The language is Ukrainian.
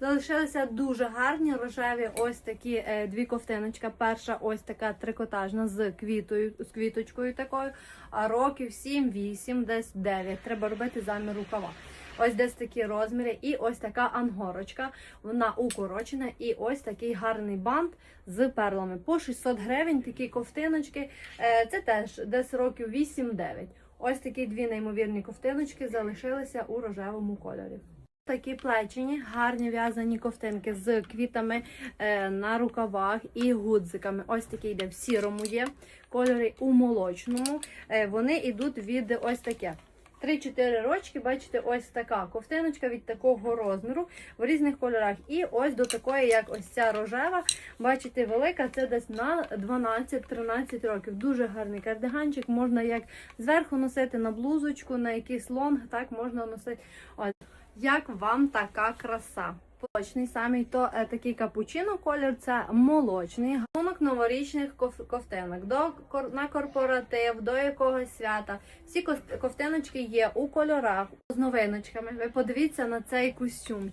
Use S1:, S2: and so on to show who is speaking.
S1: Залишилися дуже гарні рожеві ось такі е, дві ковтиночка. Перша ось така трикотажна з квітою, з квіточкою такою, а років 7-8, десь 9. Треба робити замір рукава. Ось десь такі розміри, і ось така ангорочка. Вона укорочена, і ось такий гарний бант з перлами. По 600 гривень такі ковтиночки. Е, Це теж десь років 8-9. Ось такі дві неймовірні ковтиночки залишилися у рожевому кольорі. Такі плечені, гарні в'язані ковтинки з квітами е, на рукавах і гудзиками. Ось такий йде в сірому є, кольори у молочному. Е, вони йдуть від ось таке. 3-4 рочки, бачите, ось така ковтиночка від такого розміру в різних кольорах. І ось до такої, як ось ця рожева, бачите, велика, це десь на 12-13 років. Дуже гарний кардиганчик, можна як зверху носити на блузочку, на якийсь лонг, так можна носити. Ось. Як вам така краса? Молочний самий то е, такий капучино колір, це молочний галунок новорічних коф- ковтинок. До на корпоратив, до якогось свята. Всі ковтиночки є у кольорах з новиночками. Ви подивіться на цей костюм.